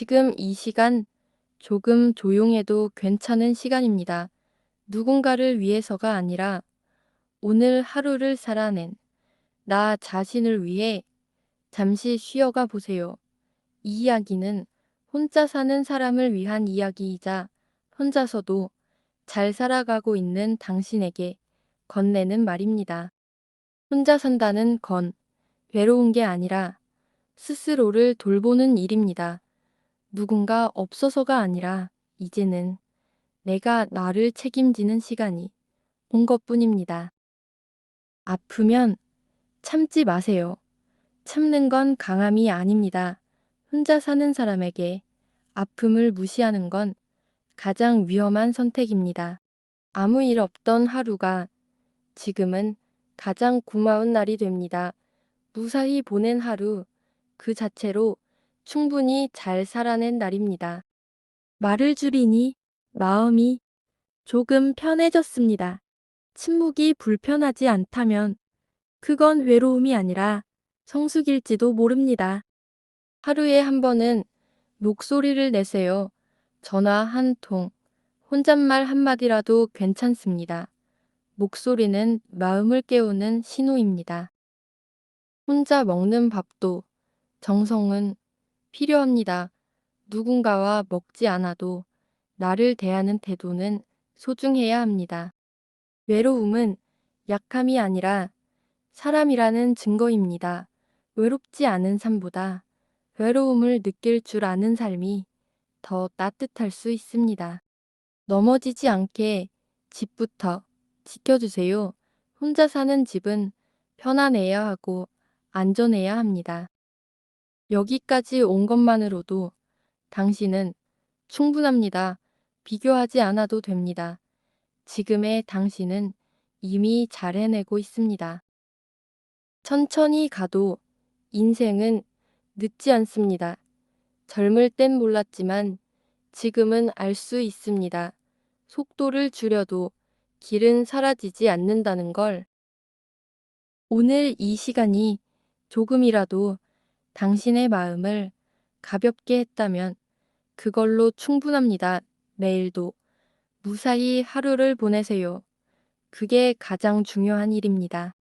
지금 이 시간 조금 조용해도 괜찮은 시간입니다. 누군가를 위해서가 아니라 오늘 하루를 살아낸 나 자신을 위해 잠시 쉬어가 보세요. 이 이야기는 혼자 사는 사람을 위한 이야기이자 혼자서도 잘 살아가고 있는 당신에게 건네는 말입니다. 혼자 산다는 건 외로운 게 아니라 스스로를 돌보는 일입니다. 누군가 없어서가 아니라 이제는 내가 나를 책임지는 시간이 온 것뿐입니다. 아프면 참지 마세요. 참는 건 강함이 아닙니다. 혼자 사는 사람에게 아픔을 무시하는 건 가장 위험한 선택입니다. 아무 일 없던 하루가 지금은 가장 고마운 날이 됩니다. 무사히 보낸 하루 그 자체로 충분히 잘 살아낸 날입니다. 말을 줄이니 마음이 조금 편해졌습니다. 침묵이 불편하지 않다면 그건 외로움이 아니라 성숙일지도 모릅니다. 하루에 한 번은 목소리를 내세요. 전화 한 통, 혼잣말 한마디라도 괜찮습니다. 목소리는 마음을 깨우는 신호입니다. 혼자 먹는 밥도 정성은 필요합니다. 누군가와 먹지 않아도 나를 대하는 태도는 소중해야 합니다. 외로움은 약함이 아니라 사람이라는 증거입니다. 외롭지 않은 삶보다 외로움을 느낄 줄 아는 삶이 더 따뜻할 수 있습니다. 넘어지지 않게 집부터 지켜주세요. 혼자 사는 집은 편안해야 하고 안전해야 합니다. 여기까지 온 것만으로도 당신은 충분합니다. 비교하지 않아도 됩니다. 지금의 당신은 이미 잘 해내고 있습니다. 천천히 가도 인생은 늦지 않습니다. 젊을 땐 몰랐지만 지금은 알 수 있습니다. 속도를 줄여도 길은 사라지지 않는다는 걸. 오늘 이 시간이 조금이라도 당신의 마음을 가볍게 했다면 그걸로 충분합니다. 내일도 무사히 하루를 보내세요. 그게 가장 중요한 일입니다.